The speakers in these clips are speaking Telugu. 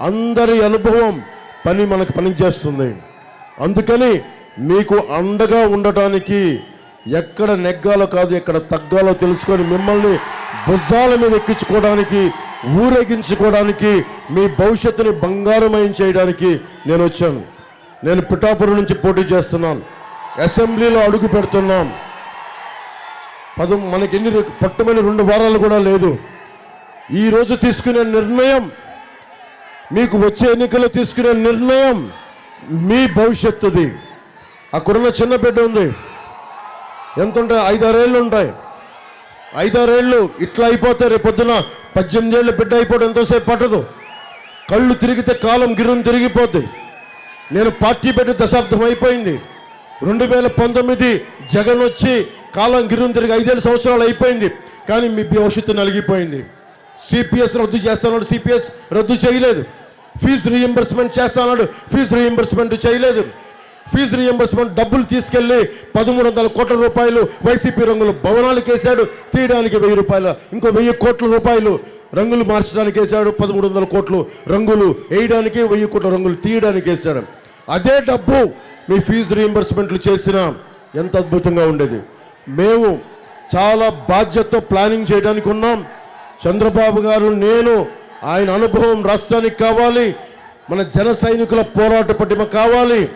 అందరి అనుభవం పని మనకు పనిచేస్తుంది. అందుకని మీకు అండగా ఉండటానికి ఎక్కడ నెగ్గాలో కాదు ఎక్కడ తగ్గాలో తెలుసుకొని మిమ్మల్ని భుజాల మీద ఎక్కించుకోవడానికి ఊరేగించుకోవడానికి మీ భవిష్యత్తుని బంగారమయం చేయడానికి నేను వచ్చాను. నేను పిఠాపురం నుంచి పోటీ చేస్తున్నాను. అసెంబ్లీలో అడుగు పెడుతున్నాం. పద మనకి ఎన్ని పట్టుమని రెండు వారాలు కూడా లేదు. ఈ రోజు తీసుకునే నిర్ణయం మీకు వచ్చే ఎన్నికల్లో తీసుకునే నిర్ణయం మీ భవిష్యత్తుది. అక్కడున్న చిన్న బిడ్డ ఉంది. ఎంత ఉంటాయి ఐదారేళ్ళు ఉంటాయి. ఐదారేళ్ళు ఇట్లా అయిపోతే రేపొద్దున పద్దెనిమిది ఏళ్ళు బిడ్డ అయిపోవడం ఎంతోసేపు పట్టదు. కళ్ళు తిరిగితే కాలం గిర్రం తిరిగిపోద్ది. నేను పార్టీ పెట్టి దశాబ్దం అయిపోయింది. రెండు వేల పంతొమ్మిది జగన్ వచ్చి కాలం గిర్రం తిరిగి ఐదేళ్ళు సంవత్సరాలు అయిపోయింది. కానీ మీ భవిష్యత్తు నలిగిపోయింది. సిపిఎస్ రద్దు చేస్తాడు సిపిఎస్ రద్దు చేయలేదు. ఫీజు రీఎంబర్స్మెంట్ చేస్తాడు ఫీజు రీఎంబర్స్మెంట్ చేయలేదు. ఫీజు రీఎంబర్స్మెంట్ డబ్బులు తీసుకెళ్ళి పదమూడు వందల కోట్ల రూపాయలు వైసీపీ రంగులు భవనాలకు వేశాడు తీయడానికి వెయ్యి రూపాయలు ఇంకో వెయ్యి కోట్ల రూపాయలు రంగులు మార్చడానికి వేశాడు పదమూడు వందల కోట్లు రంగులు వేయడానికి వెయ్యి కోట్ల రంగులు తీయడానికి వేశాడు. అదే డబ్బు మీ ఫీజు రీఎంబర్స్మెంట్లు చేసినా ఎంత అద్భుతంగా ఉండేది. మేము చాలా బాధ్యతతో ప్లానింగ్ చేయడానికి ఉన్నాం. చంద్రబాబు గారు నేను ఆయన అనుభవం రాష్ట్రానికి కావాలి. మన జన సైనికుల పోరాట పటిమ కావాలి.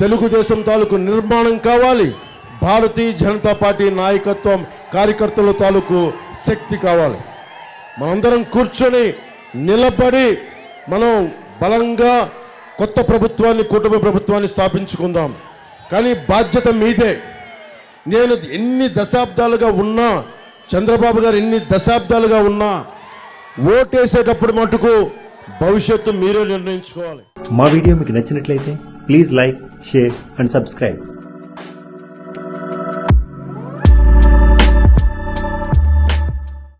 తెలుగుదేశం తాలూకు నిర్మాణం కావాలి. భారతీయ జనతా పార్టీ నాయకత్వం కార్యకర్తల తాలూకు శక్తి కావాలి. మనందరం కూర్చొని నిలబడి మనం బలంగా కొత్త ప్రభుత్వాన్ని కుటుంబ ప్రభుత్వాన్ని స్థాపించుకుందాం. కానీ బాధ్యత మీదే. నేను ఎన్ని దశాబ్దాలుగా ఉన్నా చంద్రబాబు గారు ఎన్ని దశాబ్దాలుగా ఉన్నా ఓటేసేటప్పుడు మటుకు భవిష్యత్తు మీరే నిర్ణయించుకోవాలి. మా వీడియో మీకు నచ్చినట్లయితే please like share and subscribe.